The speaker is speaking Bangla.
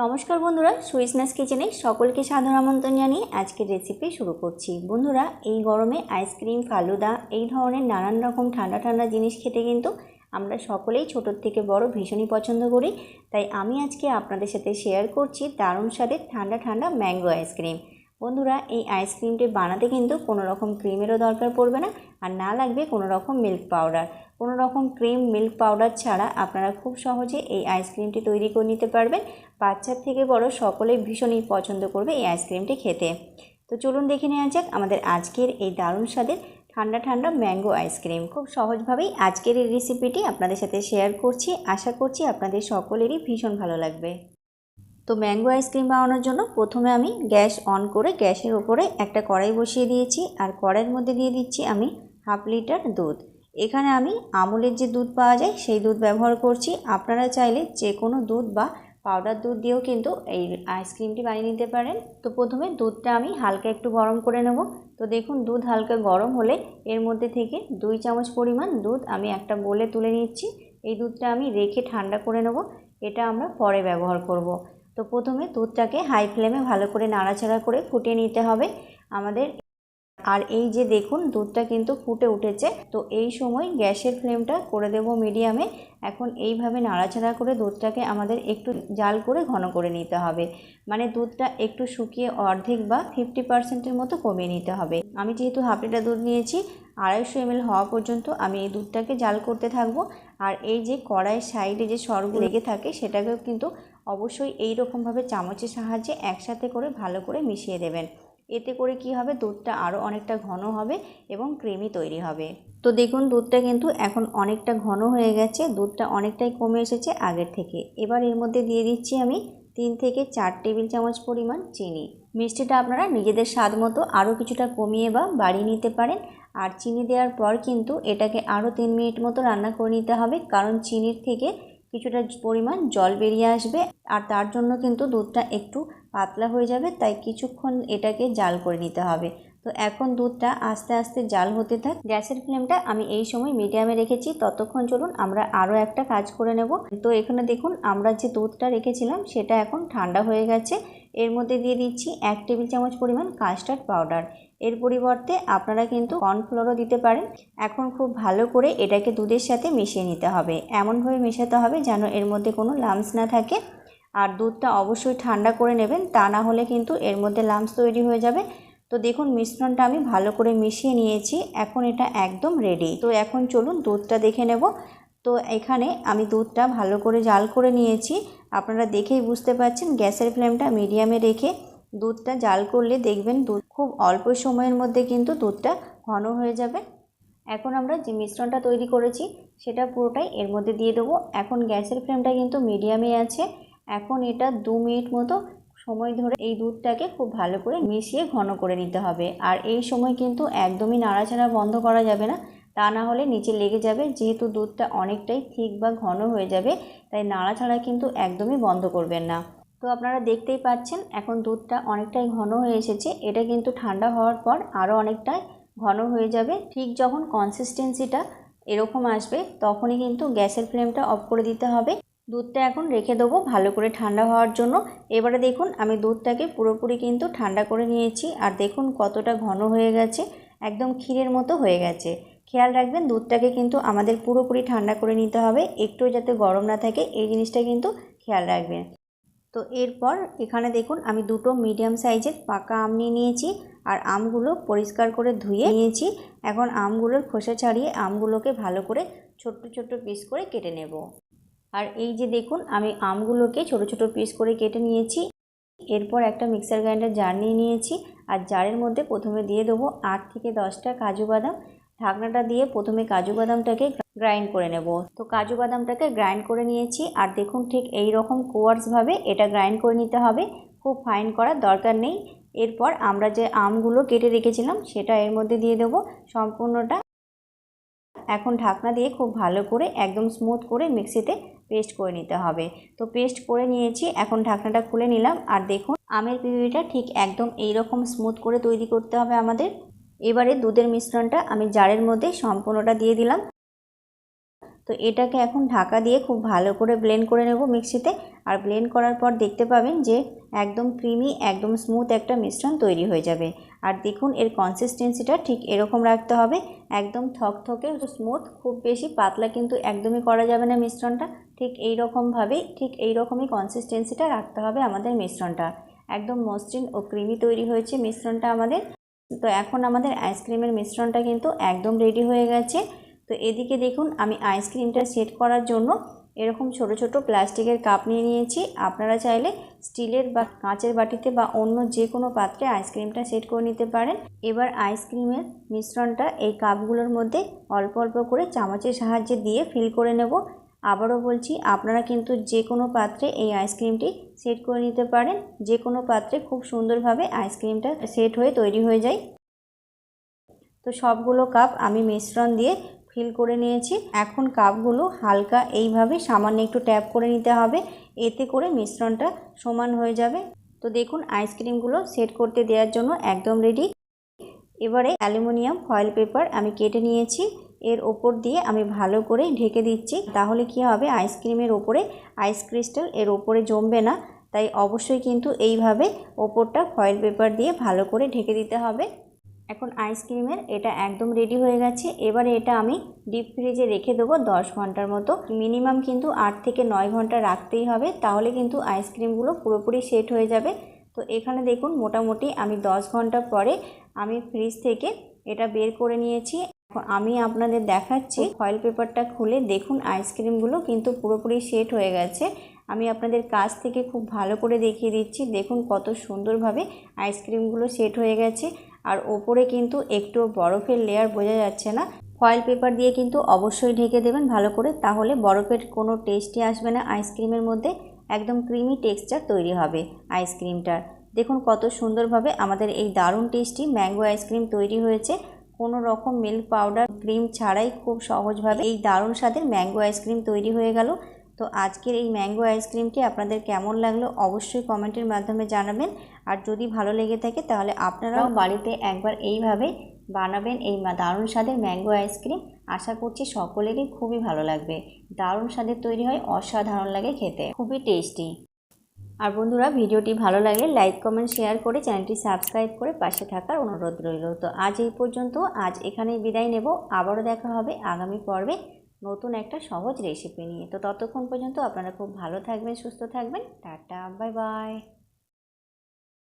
নমস্কার বন্ধুরা, সুইসনাস কিচেনে সকলকে সাধারণ আমন্ত্রণ জানিয়ে আজকের রেসিপি শুরু করছি। বন্ধুরা, এই গরমে আইসক্রিম ফালুদা এই ধরনের নানান রকম ঠান্ডা ঠান্ডা জিনিস খেতে কিন্তু আমরা সকলেই ছোটোর থেকে বড় ভীষণই পছন্দ করি। তাই আমি আজকে আপনাদের সাথে শেয়ার করছি দারুণ স্বাদের ঠান্ডা ঠান্ডা ম্যাঙ্গো আইসক্রিম বন্ধুরা, এই আইসক্রিমটি বানাতে কিন্তু কোনো রকম ক্রিমেরও দরকার পড়বে না আর না লাগবে কোনো রকম মিল্ক পাউডার কোনো রকম ক্রিম মিল্ক পাউডার ছাড়া আপনারা খুব সহজে এই আইসক্রিমটি তৈরি করে নিতে পারবেন। বাচ্চার থেকে বড় সকলেই ভীষণই পছন্দ করবে এই আইসক্রিমটি খেতে। তো চলুন দেখে নেওয়া যাক আমাদের আজকের এই দারুণ স্বাদের ঠান্ডা ঠান্ডা ম্যাঙ্গো আইসক্রিম খুব সহজভাবেই আজকের এই রেসিপিটি আপনাদের সাথে শেয়ার করছি। আশা করছি আপনাদের সকলেরই ভীষণ ভালো লাগবে। তো ম্যাঙ্গো আইসক্রিম বানানোর জন্য প্রথমে আমি গ্যাস অন করে গ্যাসের ওপরে একটা কড়াই বসিয়ে দিয়েছি আর কড়াইয়ের মধ্যে দিয়ে দিচ্ছি আমি হাফ লিটার দুধ। এখানে আমি আমুলের যে দুধ পাওয়া যায় সেই দুধ ব্যবহার করছি। আপনারা চাইলে যে কোনো দুধ বা পাউডার দুধ দিয়েও কিন্তু এই আইসক্রিমটি বানিয়ে নিতে পারেন। তো প্রথমে দুধটা আমি হালকা একটু গরম করে নেব। তো দেখুন দুধ হালকা গরম হলে এর মধ্যে থেকে দুই চামচ পরিমাণ দুধ আমি একটা বলে তুলে নিচ্ছি। এই দুধটা আমি রেখে ঠান্ডা করে নেব। এটা আমরা পরে ব্যবহার করব। তো প্রথমে দুধটাকে হাই ফ্লেমে ভালো করে নাড়াচাড়া করে ফুটিয়ে নিতে হবে আমাদের। আর এই যে দেখুন, দুধটা কিন্তু ফুটে উঠেছে। তো এই সময় গ্যাসের ফ্লেমটা করে দেব মিডিয়ামে। এখন এইভাবে নাড়াচাড়া করে দুধটাকে আমাদের একটু জাল করে ঘন করে নিতে হবে। মানে দুধটা একটু শুকিয়ে অর্ধেক বা ফিফটি পার্সেন্টের মতো কমিয়ে নিতে হবে। আমি যেহেতু হাফ লিটার দুধ নিয়েছি, আড়াইশো এমএল হওয়া পর্যন্ত আমি এই দুধটাকে জাল করতে থাকব। আর এই যে কড়াইয়ের সাইডে যে সরগুলো লেগে থাকে, সেটাকেও কিন্তু অবশ্যই এই রকমভাবে চামচের সাহায্যে একসাথে করে ভালো করে মিশিয়ে দেবেন। এতে করে কি হবে? দুধটা আরও অনেকটা ঘন হবে এবং ক্রিমি তৈরি হবে। তো দেখুন, দুধটা কিন্তু এখন অনেকটা ঘন হয়ে গেছে। দুধটা অনেকটাই কমে এসেছে আগের থেকে। এবার এর মধ্যে দিয়ে দিচ্ছি আমি তিন থেকে চার টেবিল চামচ পরিমাণ চিনি। মিষ্টিটা আপনারা নিজেদের স্বাদ মতো আরও কিছুটা কমিয়ে বা বাড়িয়ে নিতে পারেন। আর চিনি দেওয়ার পর কিন্তু এটাকে আরও তিন মিনিট মতো রান্না করে নিতে হবে। কারণ চিনির থেকে কিছুটা পরিমাণ জল বেরিয়ে আসবে আর তার জন্য কিন্তু দুধটা একটু পাতলা হয়ে যাবে, তাই কিছুক্ষণ এটাকে জাল করে নিতে হবে। তো এখন দুধটা আস্তে আস্তে জাল হতে থাক। গ্যাসের ফ্লেমটা আমি এই সময় মিডিয়ামে রেখেছি। ততক্ষণ চলুন আমরা আরও একটা কাজ করে নেব। তো এখানে দেখুন, আমরা যে দুধটা রেখেছিলাম সেটা এখন ঠান্ডা হয়ে গেছে। এর মধ্যে দিয়ে দিচ্ছি এক টেবিল চামচ পরিমাণ কাস্টার্ড পাউডার এর পরিবর্তে আপনারা কিন্তু কর্নফ্লোরও দিতে পারেন। এখন খুব ভালো করে এটাকে দুধের সাথে মিশিয়ে নিতে হবে। এমনভাবে মেশাতে হবে যেন এর মধ্যে কোনো লামস না থাকে। আর দুধটা অবশ্যই ঠান্ডা করে নেবেন, তা না হলে কিন্তু এর মধ্যে লামস তৈরি হয়ে যাবে। তো দেখুন, মিশ্রণটা আমি ভালো করে মিশিয়ে নিয়েছি। এখন এটা একদম রেডি তো এখন চলুন দুধটা দেখে নেব। তো এখানে আমি দুধটা ভালো করে জাল করে নিয়েছি। আপনারা দেখেই বুঝতে পারছেন, গ্যাসের ফ্লেমটা মিডিয়ামে রেখে দুধটা জাল করলে দেখবেন দুধ খুব অল্প সময়ের মধ্যে কিন্তু দুধটা ঘন হয়ে যাবে। এখন আমরা যে মিশ্রণটা তৈরি করেছি, সেটা পুরোটাই এর মধ্যে দিয়ে দেবো। এখন গ্যাসের ফ্লেমটা কিন্তু মিডিয়ামে আছে। এখন এটা দু মিনিট মতো সময় ধরে এই দুধটাকে খুব ভালো করে মিশিয়ে ঘন করে নিতে হবে। আর এই সময় কিন্তু একদমই নাড়াচাড়া বন্ধ করা যাবে না। তা না হলে নিচে লেগে যাবে, যেহেতু দুধটা অনেকটাই ঠিক বা ঘন হয়ে যাবে, তাই নাড়াচাড়া কিন্তু একদমই বন্ধ করবেন না। তো আপনারা দেখতেই পাচ্ছেন, এখন দুধটা অনেকটাই ঘন হয়ে এসেছে। এটা কিন্তু ঠান্ডা হওয়ার পর আরও অনেকটাই ঘন হয়ে যাবে। ঠিক যখন কনসিস্টেন্সিটা এরকম আসবে, তখনই কিন্তু গ্যাসের ফ্লেমটা অফ করে দিতে হবে। দুধটা এখন রেখে দেবো ভালো করে ঠান্ডা হওয়ার জন্য। এবারে দেখুন আমি দুধটাকে পুরোপুরি কিন্তু ঠান্ডা করে নিয়েছি। আর দেখুন কতটা ঘন হয়ে গেছে, একদম ক্ষীরের মতো হয়ে গেছে। খেয়াল রাখবেন দুধটাকে কিন্তু আমাদের পুরোপুরি ঠান্ডা করে নিতে হবে, একটু যাতে গরম না থাকে, এই জিনিসটা কিন্তু খেয়াল রাখবেন। তো এরপর এখানে দেখুন আমি দুটো মিডিয়াম সাইজের পাকা আম নিয়ে নিয়েছি, আর আমগুলো পরিষ্কার করে ধুয়ে নিয়েছি। এখন আমগুলোর খোসা ছাড়িয়ে আমগুলোকে ভালো করে ছোট্ট ছোট্ট পিস করে কেটে নেব। আর এই যে দেখুন, আমি আমগুলোকে ছোট ছোট পিস করে কেটে নিয়েছি। এরপর একটা মিক্সার গ্রাইন্ডার জার নিয়ে নিয়েছি। আর জারের মধ্যে প্রথমে দিয়ে দেবো আট থেকে দশটা কাজু বাদাম। ঢাকনাটা দিয়ে প্রথমে কাজু বাদামটাকে গ্রাইন্ড করে নেব। তো কাজু বাদামটাকে গ্রাইন্ড করে নিয়েছি। আর দেখুন, ঠিক এই রকম কোয়ার্সভাবে এটা গ্রাইন্ড করে নিতে হবে। খুব ফাইন করার দরকার নেই। এরপর আমরা যে আমগুলো কেটে রেখেছিলাম, সেটা এর মধ্যে দিয়ে দেবো সম্পূর্ণটা। এখন ঢাকনা দিয়ে খুব ভালো করে একদম স্মুথ করে মিক্সিতে পেস্ট করে নিতে হবে। তো পেস্ট করে নিয়েছি, এখন ঢাকনাটা খুলে নিলাম। আর দেখুন, আমের পিউরিটা ঠিক একদম এই রকম স্মুথ করে তৈরি করতে হবে আমাদের। এবারে দুধের মিশ্রণটা আমি জারের মধ্যে সম্পূর্ণটা দিয়ে দিলাম। তো তো এটাকে এখন ঢাকা দিয়ে খুব ভালো করে ব্লেন্ড করে নেব মিক্সিতে। আর ব্লেন্ড করার পর দেখতে পাবেন যে একদম ক্রিমি একদম স্মুথ একটা মিশ্রণ তৈরি হয়ে যাবে। আর দেখুন, এর কনসিস্টেন্সিটা ঠিক এরকম রাখতে হবে। একদম থকথকে স্মুথ খুব বেশি পাতলা কিন্তু একদমই করা যাবে না মিশ্রণটা। ঠিক এই রকমভাবেই ঠিক এই রকমই কনসিস্টেন্সিটা রাখতে হবে আমাদের মিশ্রণটা। একদম মসৃণ ও ক্রিমি তৈরি হয়েছে মিশ্রণটা আমাদের। তো এখন আমাদের আইসক্রিমের মিশ্রণটা কিন্তু একদম রেডি হয়ে গেছে। তো এদিকে দেখুন, আমি আইসক্রিমটা সেট করার জন্য এরকম ছোট ছোট প্লাস্টিকের কাপ নিয়ে নিয়েছি। আপনারা চাইলে স্টিলের বা কাঁচের বাটিতে বা অন্য যে কোনো পাত্রে আইসক্রিমটা সেট করে নিতে পারেন। এবার আইসক্রিমের মিশ্রণটা এই কাপগুলোর মধ্যে অল্প অল্প করে চামচের সাহায্যে দিয়ে ফিল করে নেব। আবারও বলছি, আপনারা কিন্তু যে কোনো পাত্রে এই আইসক্রিমটি সেট করে নিতে পারেন। যে কোনো পাত্রে খুব সুন্দরভাবে আইসক্রিমটা সেট হয়ে তৈরি হয়ে যায়। তো সবগুলো কাপ আমি মিশ্রণ দিয়ে ফিল করে নিয়েছি। এখন কাপগুলো হালকা এইভাবে সামান্য একটু ট্যাপ করে নিতে হবে। এতে করে মিশ্রণটা সমান হয়ে যাবে। তো দেখুন আইসক্রিমগুলো সেট করতে দেওয়ার জন্য একদম রেডি এবারে অ্যালুমিনিয়াম ফয়েল পেপার আমি কেটে নিয়েছি। এর ওপর দিয়ে আমি ভালো করে ঢেকে দিচ্ছি। তাহলে কি হবে? আইসক্রিমের ওপরে আইস ক্রিস্টাল এর ওপরে জমবে না। তাই অবশ্যই কিন্তু এইভাবে ওপরটা ফয়েল পেপার দিয়ে ভালো করে ঢেকে দিতে হবে। এখন আইসক্রিমের এটা একদম রেডি হয়ে গেছে। এবারে এটা আমি ডিপ ফ্রিজে রেখে দেবো দশ ঘণ্টার মতো। মিনিমাম কিন্তু আট থেকে নয় ঘণ্টা রাখতেই হবে। তাহলে কিন্তু আইসক্রিমগুলো পুরোপুরি সেট হয়ে যাবে। তো এখানে দেখুন, মোটামুটি আমি দশ ঘণ্টা পরে আমি ফ্রিজ থেকে এটা বের করে নিয়েছি। আমি আপনাদের দেখাচ্ছি ফয়েল পেপারটা খুলে। দেখুন আইসক্রিমগুলো কিন্তু পুরোপুরি সেট হয়ে গেছে। আমি আপনাদের কাছ থেকে খুব ভালো করে দেখিয়ে দিচ্ছি। দেখুন, কত সুন্দরভাবে আইসক্রিমগুলো সেট হয়ে গেছে। আর ওপরে কিন্তু একটু বরফের লেয়ার বোঝা যাচ্ছে না। ফয়েল পেপার দিয়ে কিন্তু অবশ্যই ঢেকে দেবেন ভালো করে। তাহলে বরফের কোনো টেস্টই আসবে না আইসক্রিমের মধ্যে। একদম ক্রিমি টেক্সচার তৈরি হবে আইসক্রিমটার দেখুন, কত সুন্দরভাবে আমাদের এই দারুণ টেস্টি ম্যাঙ্গো আইসক্রিম তৈরি হয়েছে। কোনো রকম মিল্ক পাউডার ক্রিম ছাড়াই খুব সহজভাবে এই দারুণ স্বাদের ম্যাঙ্গো আইসক্রিম তৈরি হয়ে গেল। তো আজকের এই ম্যাঙ্গো আইসক্রিমটি আপনাদের কেমন লাগল অবশ্যই কমেন্টের মাধ্যমে জানাবেন। আর যদি ভালো লেগে থাকে তাহলে আপনারাও বাড়িতে একবার এইভাবে বানাবেন এই দারুণ স্বাদের ম্যাঙ্গো আইসক্রিম আশা করছি সকলেরই খুবই ভালো লাগবে। দারুণ স্বাদের তৈরি হয় অসাধারণ লাগে খেতে। খুবই টেস্টি আর বন্ধুরা, ভিডিওটি ভালো লাগে লাইক, কমেন্ট, শেয়ার করে চ্যানেলটি সাবস্ক্রাইব করে পাশে থাকার অনুরোধ রইল। তো আজ এই পর্যন্ত, আজ এখানেই বিদায় নেব। আবারও দেখা হবে আগামী পর্বে নতুন একটা সহজ রেসিপি নিয়ে। তো ততক্ষণ পর্যন্ত আপনারা খুব ভালো থাকবেন, সুস্থ থাকবেন। Tata bye bye